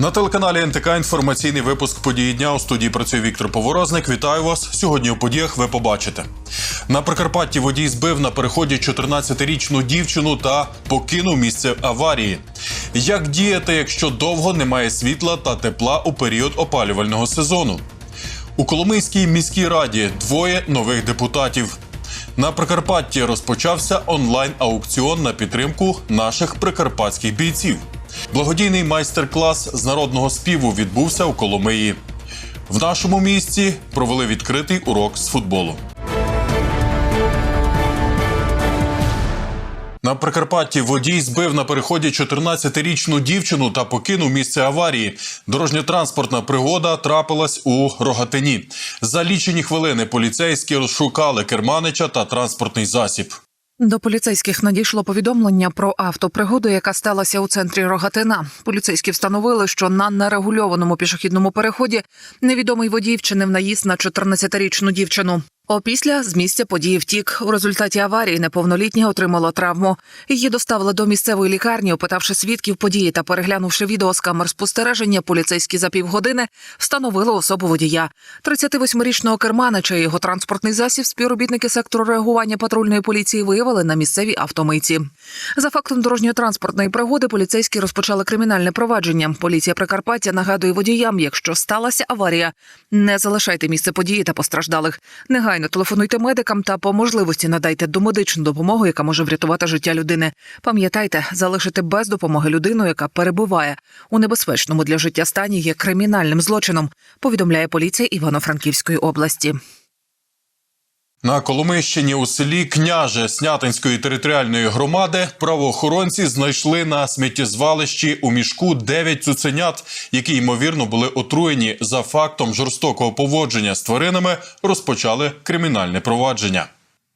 На телеканалі НТК інформаційний випуск події дня у студії працює Віктор Поворозник. Вітаю вас. Сьогодні у подіях ви побачите. На Прикарпатті водій збив на переході 14-річну дівчину та покинув місце аварії. Як діяти, якщо довго немає світла та тепла у період опалювального сезону? У Коломийській міській раді двоє нових депутатів. На Прикарпатті розпочався онлайн-аукціон на підтримку наших прикарпатських бійців. Благодійний майстер-клас з народного співу відбувся у Коломиї. В нашому місті провели відкритий урок з футболу. На Прикарпатті водій збив на переході 14-річну дівчину та покинув місце аварії. Дорожньо-транспортна пригода трапилась у Рогатині. За лічені хвилини поліцейські розшукали керманича та транспортний засіб. До поліцейських надійшло повідомлення про автопригоду, яка сталася у центрі Рогатина. Поліцейські встановили, що на нерегульованому пішохідному переході невідомий водій вчинив наїзд на 14-річну дівчину. Опісля з місця події втік. У результаті аварії неповнолітня отримала травму. Її доставили до місцевої лікарні, опитавши свідків події та переглянувши відео з камер спостереження, поліцейські за півгодини встановили особу водія. 38-річного керманича і його транспортний засіб співробітники сектору реагування патрульної поліції виявили на місцевій автомийці. За фактом дорожньо-транспортної пригоди поліцейські розпочали кримінальне провадження. Поліція Прикарпаття нагадує водіям, якщо сталася аварія, не залишайте місце події та постраждалих. Негайно телефонуйте медикам та по можливості надайте домедичну допомогу, яка може врятувати життя людини. Пам'ятайте, залишити без допомоги людину, яка перебуває у небезпечному для життя стані, є кримінальним злочином. Повідомляє поліція Івано-Франківської області. На Коломищині у селі Княже Снятинської територіальної громади правоохоронці знайшли на сміттєзвалищі у мішку 9 цуценят, які ймовірно були отруєні за фактом жорстокого поводження з тваринами. Розпочали кримінальне провадження.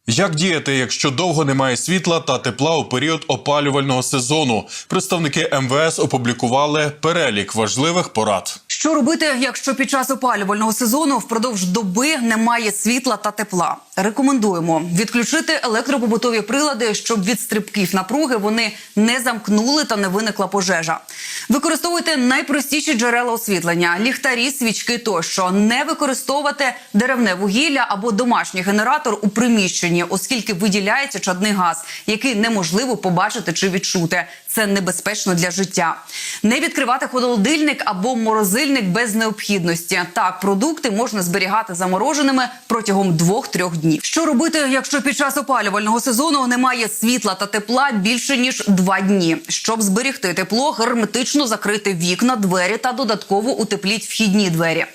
Як діяти, якщо довго немає світла та тепла у період опалювального сезону? Представники МВС опублікували перелік важливих порад. Що робити, якщо під час опалювального сезону впродовж доби немає світла та тепла? Рекомендуємо відключити електропобутові прилади, щоб від стрибків напруги вони не замкнули та не виникла пожежа. Використовуйте найпростіші джерела освітлення: ліхтарі, свічки тощо. Не використовувати деревне вугілля або домашній генератор у приміщенні, оскільки виділяється чадний газ, який неможливо побачити чи відчути. Це небезпечно для життя. Не відкривати холодильник або морозильник без необхідності. Так, продукти можна зберігати замороженими протягом 2-3 днів. Що робити, якщо під час опалювального сезону немає світла та тепла більше ніж 2 дні? Щоб зберегти тепло, герметично закрити вікна, двері та додатково утепліть вхідні двері.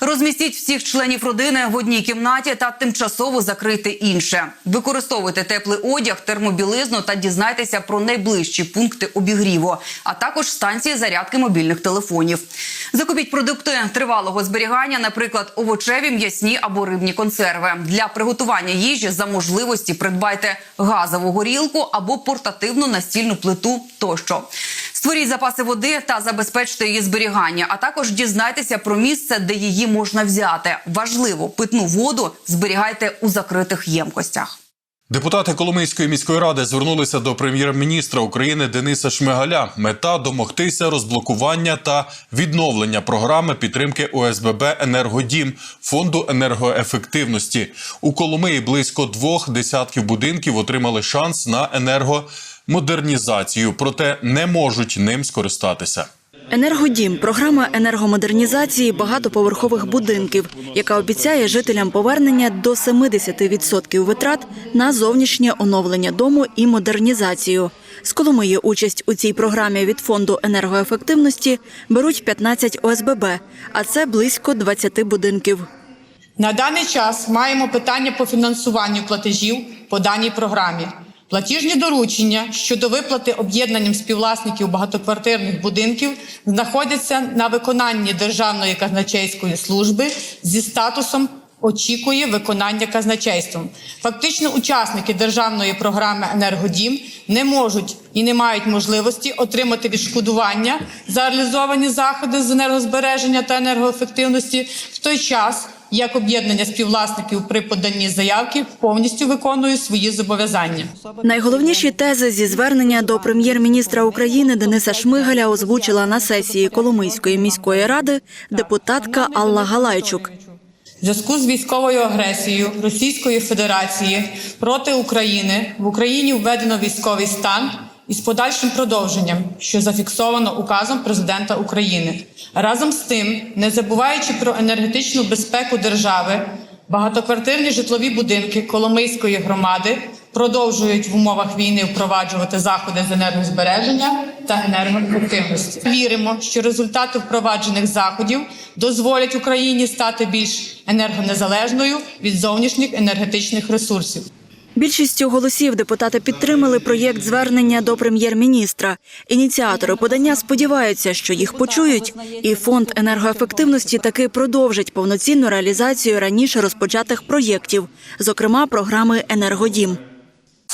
Розмістіть всіх членів родини в одній кімнаті та тимчасово закрити інше. Використовуйте теплий одяг, термобілизну та дізнайтеся про найближчі пункти обігріву, а також станції зарядки мобільних телефонів. Закупіть продукти тривалого зберігання, наприклад, овочеві, м'ясні або рибні консерви. Для приготування їжі за можливості придбайте газову горілку або портативну настільну плиту тощо. Створіть запаси води та забезпечте її зберігання, а також дізнайтеся про місце, де її можна взяти. Важливо, питну воду зберігайте у закритих ємкостях. Депутати Коломийської міської ради звернулися до прем'єр-міністра України Дениса Шмигаля. Мета домогтися розблокування та відновлення програми підтримки ОСББ Енергодім фонду енергоефективності. У Коломиї близько двох десятків будинків отримали шанс на енергомодернізацію, проте не можуть ним скористатися. Енергодім програма енергомодернізації багатоповерхових будинків, яка обіцяє жителям повернення до 70% витрат на зовнішнє оновлення дому і модернізацію. З Коломиї участь у цій програмі від фонду енергоефективності беруть 15 ОСББ, а це близько 20 будинків. На даний час маємо питання по фінансуванню платежів по даній програмі. Платіжні доручення щодо виплати об'єднанням співвласників багатоквартирних будинків знаходяться на виконанні Державної казначейської служби зі статусом очікує виконання казначейством. Фактично, учасники державної програми Енергодім не можуть і не мають можливості отримати відшкодування за реалізовані заходи з енергозбереження та енергоефективності в той час, як об'єднання співвласників при поданні заявки повністю виконує свої зобов'язання. Найголовніші тези зі звернення до прем'єр-міністра України Дениса Шмигаля озвучила на сесії Коломийської міської ради депутатка Алла Галайчук. Зв'язку з військовою агресією Російської Федерації проти України в Україні введено військовий стан із подальшим продовженням, що зафіксовано указом президента України. Разом з тим, не забуваючи про енергетичну безпеку держави, багатоквартирні житлові будинки Коломийської громади продовжують в умовах війни впроваджувати заходи з енергозбереження та енергоефективності. Віримо, що результати впроваджених заходів дозволять Україні стати більш енергонезалежною від зовнішніх енергетичних ресурсів. Більшістю голосів депутати підтримали проєкт звернення до прем'єр-міністра. Ініціатори подання сподіваються, що їх почують, і фонд енергоефективності таки продовжить повноцінну реалізацію раніше розпочатих проєктів, зокрема програми Енергодім.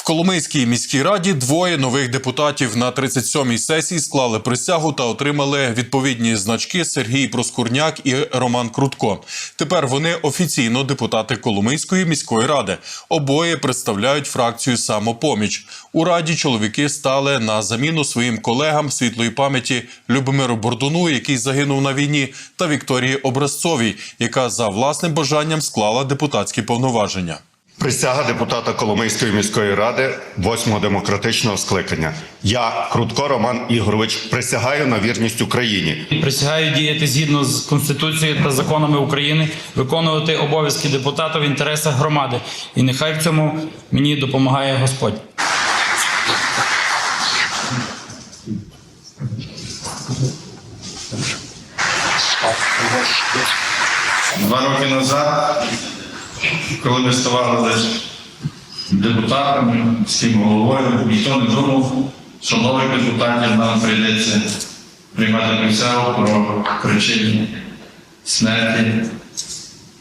Коломийській міській раді двоє нових депутатів на 37-й сесії склали присягу та отримали відповідні значки Сергій Проскурняк і Роман Крутко. Тепер вони офіційно депутати Коломийської міської ради. Обоє представляють фракцію самопоміч. У раді чоловіки стали на заміну своїм колегам світлої пам'яті Любомиру Бордуну, який загинув на війні, та Вікторії Образцовій, яка за власним бажанням склала депутатські повноваження. Присяга депутата Коломийської міської ради восьмого демократичного скликання. Я, Крутко Роман Ігорович, присягаю на вірність Україні. Присягаю діяти згідно з Конституцією та законами України, виконувати обов'язки депутата в інтересах громади. І нехай в цьому мені допомагає Господь. Два роки назад, коли ми ставали депутатами, всім головою, ніхто не думав, що нових депутатів нам прийдеться приймати присягу про причини смерті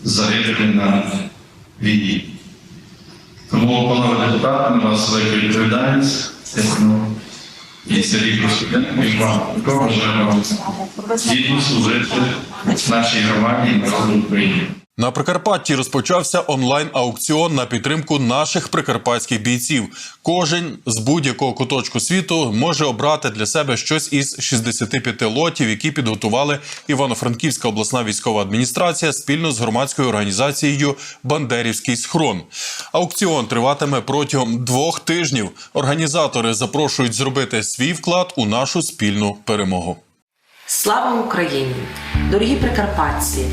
загиблих на війні. Тому, панове депутати, на вас велика відповідальність. І Сергій Костюкенко, і вам також бажаємо гідно служити нашій громаді і народу України. На Прикарпатті розпочався онлайн-аукціон на підтримку наших прикарпатських бійців. Кожен з будь-якого куточку світу може обрати для себе щось із 65 лотів, які підготували Івано-Франківська обласна військова адміністрація спільно з громадською організацією Бандерівський схрон. Аукціон триватиме протягом двох тижнів. Організатори запрошують зробити свій вклад у нашу спільну перемогу. Слава Україні! Дорогі прикарпатці!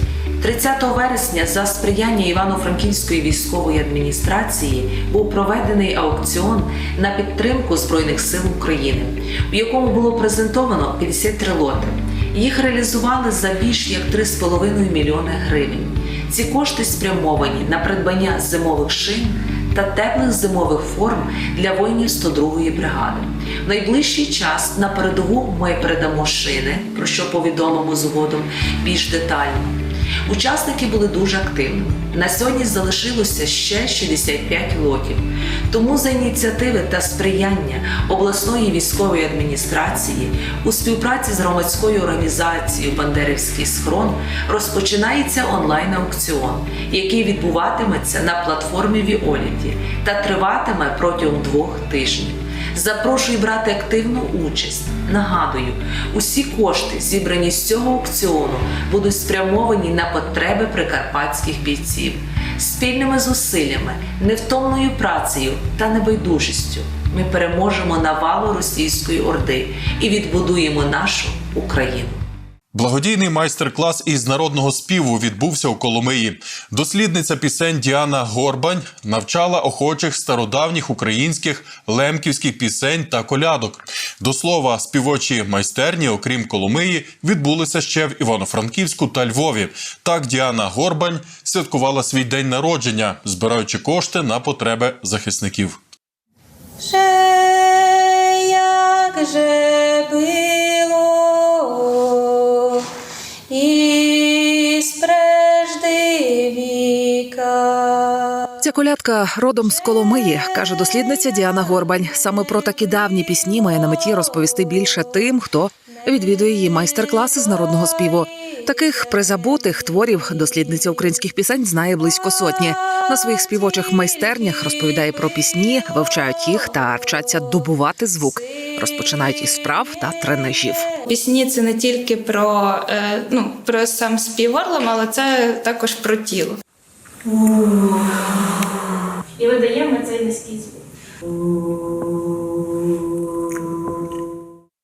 30 вересня за сприяння Івано-Франківської військової адміністрації був проведений аукціон на підтримку Збройних сил України, у якому було презентовано 53 лоти. Їх реалізували за більш як 3,5 мільйони гривень. Ці кошти спрямовані на придбання зимових шин та теплих зимових форм для воїнів 102-ї бригади. В найближчий час на передову ми передамо шини, про що повідомимо згодом більш детально. Учасники були дуже активними. На сьогодні залишилося ще 65 лотів. Тому за ініціативи та сприяння обласної військової адміністрації у співпраці з громадською організацією Бандерівський схрон розпочинається онлайн-аукціон, який відбуватиметься на платформі Віоліті та триватиме протягом двох тижнів. Запрошую брати активну участь. Нагадую, усі кошти, зібрані з цього аукціону, будуть спрямовані на потреби прикарпатських бійців. Спільними зусиллями, невтомною працею та небайдужістю ми переможемо навалу російської орди і відбудуємо нашу Україну. Благодійний майстер-клас із народного співу відбувся у Коломиї. Дослідниця пісень Діана Горбань навчала охочих стародавніх українських лемківських пісень та колядок. До слова, співочі майстерні, окрім Коломиї, відбулися ще в Івано-Франківську та Львові. Так Діана Горбань святкувала свій день народження, збираючи кошти на потреби захисників. Że jakże było Ця колядка родом з Коломиї, каже дослідниця Діана Горбань. Саме про такі давні пісні має на меті розповісти більше тим, хто відвідує її майстер-класи з народного співу. Таких призабутих творів дослідниця українських пісень знає близько сотні. На своїх співочих майстернях розповідає про пісні, вивчають їх та вчаться добувати звук. Розпочинають із справ та тренажів. Пісні це не тільки про, е, ну, про сам спів горлом, але це також про тіло. І видаємо цей низький звук.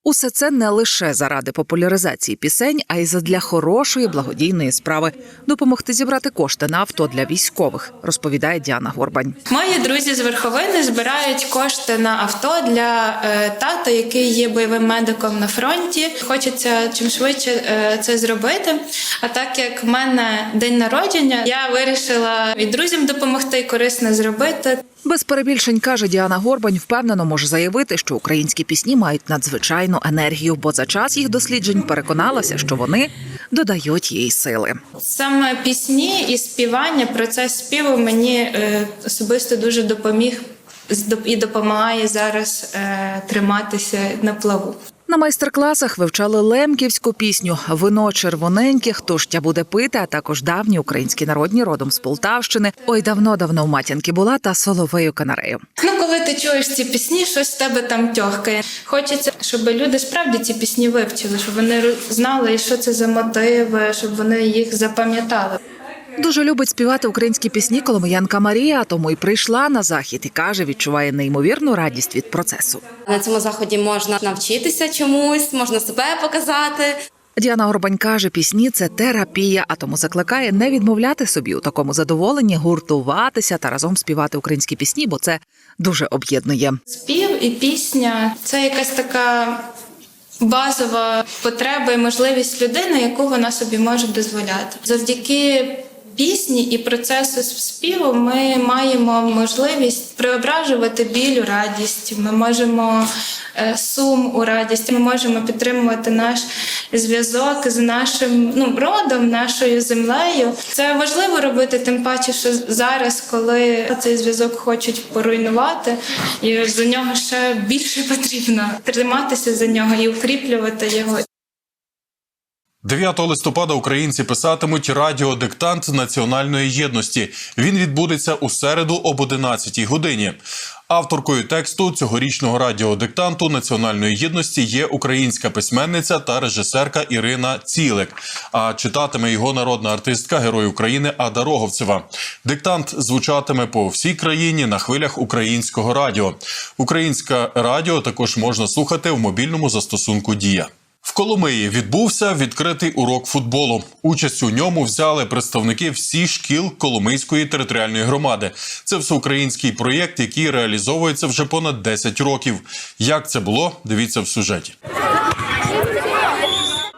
Усе це не лише заради популяризації пісень, а й задля хорошої благодійної справи допомогти зібрати кошти на авто для військових, розповідає Діана Горбань. Мої друзі з верховини збирають кошти на авто для е, тата, який є бойовим медиком на фронті. Хочеться чим швидше е, це зробити. А так як в мене день народження, я вирішила і друзям допомогти, і корисно зробити. Без перебільшень каже Діана Горбань, впевнено може заявити, що українські пісні мають надзвичайну енергію, бо за час їх досліджень переконалася, що вони додають їй сили. Саме пісні і співання, процес співу мені е, особисто дуже допоміг і допомагає зараз е, триматися на плаву. На майстер-класах вивчали лемківську пісню Вино червоненьке, хто ж тя буде пити, а також давні українські народні родом з Полтавщини. Ой, давно-давно в матінки була та соловею канарею. Ну, коли ти чуєш ці пісні, щось в тебе там тьохкає. Хочеться, щоб люди справді ці пісні вивчили, щоб вони знали, що це за мотиви, щоб вони їх запам'ятали. Дуже любить співати українські пісні коломиянка Марія, тому й прийшла на захід і каже, відчуває неймовірну радість від процесу. На цьому заході можна навчитися чомусь, можна себе показати. Діана Горбань каже, пісні це терапія, а тому закликає не відмовляти собі у такому задоволенні, гуртуватися та разом співати українські пісні, бо це дуже об'єднує. Спів і пісня це якась така базова потреба і можливість людини, яку вона собі може дозволяти. Завдяки пісні і процесу співу ми маємо можливість преображувати біль у радість. Ми можемо е, сум у радість. Ми можемо підтримувати наш зв'язок з нашим ну, родом, нашою землею. Це важливо робити, тим паче, що зараз, коли цей зв'язок хочуть поруйнувати, і за нього ще більше потрібно триматися за нього і укріплювати його. 9 листопада українці писатимуть радіодиктант національної єдності. Він відбудеться у середу об 11 годині. Авторкою тексту цьогорічного радіодиктанту національної єдності є українська письменниця та режисерка Ірина Цілик. А читатиме його народна артистка, герой України Ада Роговцева. Диктант звучатиме по всій країні на хвилях українського радіо. Українське радіо також можна слухати в мобільному застосунку Дія. В Коломиї відбувся відкритий урок футболу. Участь у ньому взяли представники всіх шкіл Коломийської територіальної громади. Це всеукраїнський проєкт, який реалізовується вже понад 10 років. Як це було? Дивіться в сюжеті.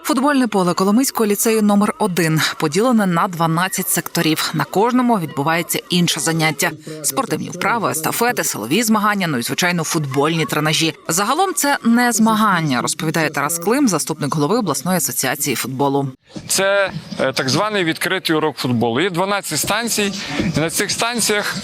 Футбольне поле Коломийського ліцею номер 1 поділене на 12 секторів. На кожному відбувається інше заняття: спортивні вправи, естафети, силові змагання, ну і звичайно футбольні тренажі. Загалом це не змагання, розповідає Тарас Клим, заступник голови обласної асоціації футболу. Це е, так званий відкритий урок футболу. Є 12 станцій. І на цих станціях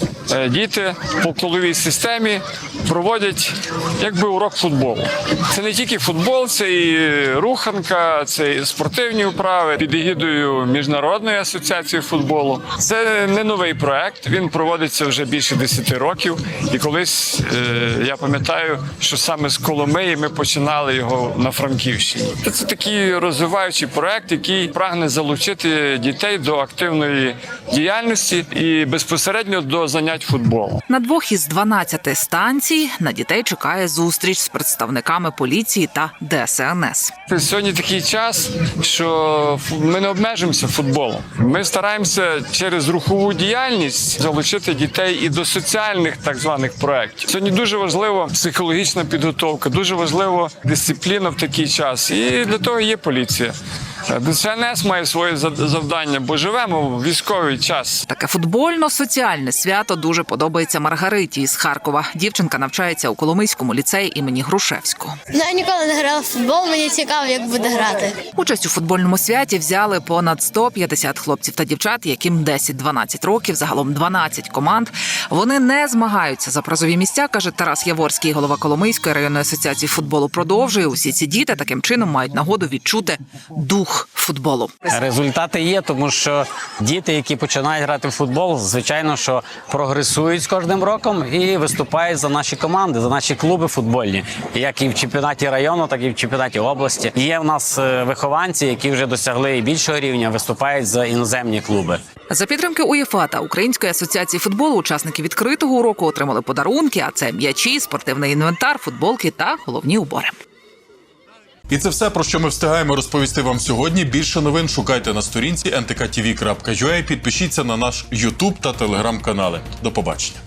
діти по коловій системі проводять якби урок футболу. Це не тільки футбол, це і руханка, це і спортивні вправи під егідою Міжнародної асоціації футболу. Це не новий проект. Він проводиться вже більше 10 років. І колись е, я пам'ятаю, що саме з Коломиї ми починали його на Франківщині. Це такий розвиваючий проект, який прагне залучити дітей до активної діяльності і безпосередньо до занять футболом. На двох із 12 станцій на дітей чекає зустріч з представниками поліції та ДСНС. Сьогодні такий час, що ми не обмежуємося футболом. Ми стараємося через рухову діяльність залучити дітей і до соціальних так званих проєктів. Сьогодні дуже важлива психологічна підготовка, дуже важлива дисципліна в такий час. І для того є поліція. ДСНС має своє завдання, бо живемо в військовий час. Таке футбольно-соціальне свято дуже подобається Маргариті із Харкова. Дівчинка навчається у Коломийському ліцеї імені Грушевського. Ну, я ніколи не грала в футбол, мені цікаво, як буде грати. Участь у футбольному святі взяли понад 150 хлопців та дівчат, яким 10-12 років, загалом 12 команд. Вони не змагаються за призові місця, каже Тарас Яворський, голова Коломийської районної асоціації футболу. Продовжує усі ці діти таким чином мають нагоду відчути дух футболу. Результати є, тому що діти, які починають грати в футбол, звичайно, що прогресують з кожним роком і виступають за наші команди, за наші клуби футбольні, як і в чемпіонаті району, так і в чемпіонаті області. Є в нас е, вихованці, які вже досягли і більшого рівня, виступають за іноземні клуби. За підтримки УЄФА та Української асоціації футболу учасники відкритого уроку отримали подарунки, а це м'ячі, спортивний інвентар, футболки та головні убори. І це все, про що ми встигаємо розповісти вам сьогодні. Більше новин шукайте на сторінці ntktv.ua, Підпишіться на наш YouTube та телеграм-канали. До побачення.